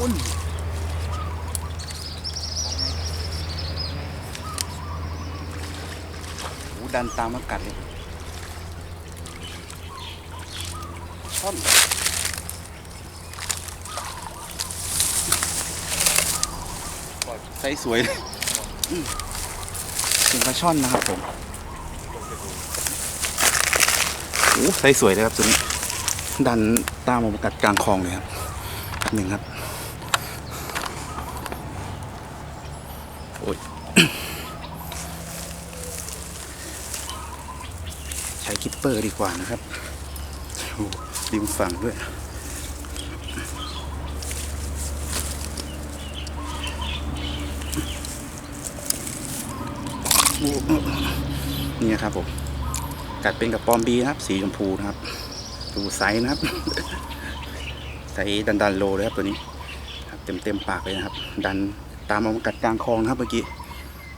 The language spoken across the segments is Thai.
โอ้ยโอ้ดันตามมากัดเลยช่อนไซส์สวยเลยเป็นปลาช่อนนะครับผมโอ้ไซส์สวยเลยครับตัวนี้ดันตามมากัดกลางคลองเลยครับหนึ่งครับ โอ้ยใช้คิปเปอร์ดีกว่านะครับริมฝั่งด้วยนี่นะครับผมกัดเป็นกับปอมบีนะครับ สีชมพูนะครับ ดูไซส์นะครับไซส์ดันดันๆโลเลยครับตัวนี้เต็มเต็มๆปากเลยนะครับ ดัน ตามมากัดกลางคลองนะครับเมื่อกี้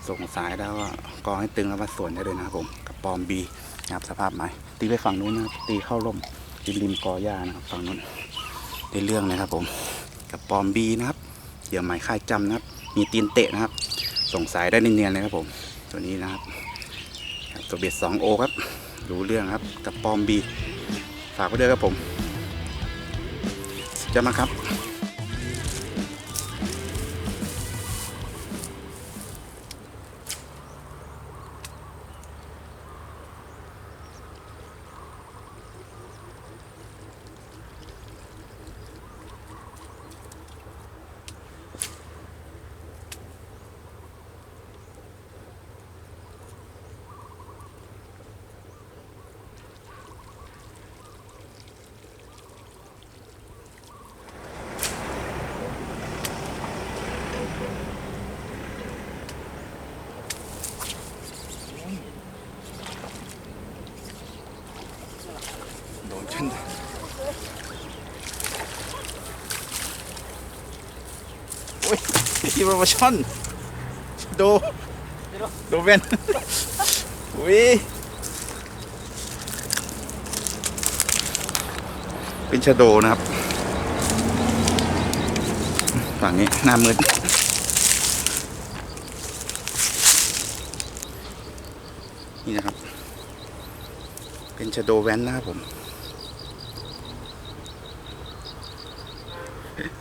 ส่งสายแล้วก็กอให้ตึงแล้วมาสวนได้เลยนะครับผมกับปอมบีนะครับสภาพไม้ตีไปฝั่งนู้นนะครับตีเข้าร่มริมริมกอหญ้านะครับฝั่งนู้นได้เรื่องนะครับผมกับปอมบีนะครับเหยื่อไม้ค่ายจำนะครับ มีตีนเตะนะครับ ส่งสายได้เนียนๆเลยครับผมตัวนี้นะครับตัวเบ็ดสองโอครับรู้เรื่องครับกับปอมบีฝากไว้ด้วยครับผมจะมาครับ อ้ยที่มาช่อนโดโดเวนอุ้ยเป็นชะโดนะครับฝั่งนี้หน้ามืดนี่นะครับ เป็นชะโดแวนนะครับผม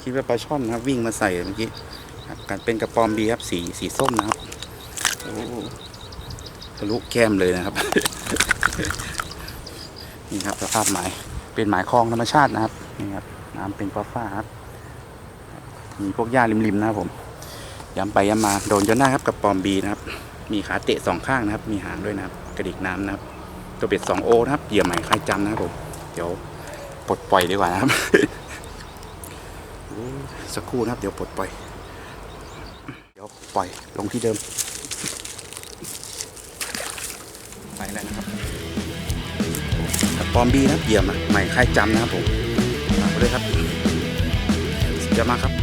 คิดว่าปลาช่อนนะครับ วิ่งมาใส่เมื่อกี้การเป็นกระปอมบีครับสีสีส้มนะครับโอ้ทะลุแก้มเลยนะครับ นี่ครับสภาพหมายเป็นหมายคลองธรรมชาตินะครับนี่ครับน้ำเป็นฟ้าฟ้าครับมีพวกหญ้าริมๆนะครับผมย้ำไปย้ำมาโดนจนได้าครับกระปอมบีนะครับ มีขาเตะสองข้างนะครับ มีหางด้วยนะครับ กระดิกน้ำนะครับ ตัวเบ็ดสองโอนะครับเหยื่อใหม่คลายจำนะครับผมเดี๋ยวปลดปล่อยดีกว่านะครับ สักครู่นะครับ เดี๋ยวปลดปล่อย เดี๋ยวปล่อยลงที่เดิม ไปแล้วนะครับบปอมบีนะเหยี่ยมนะใหม่ค่ายจำนะครับผมมากไว้ด้วยครับจะมาครับ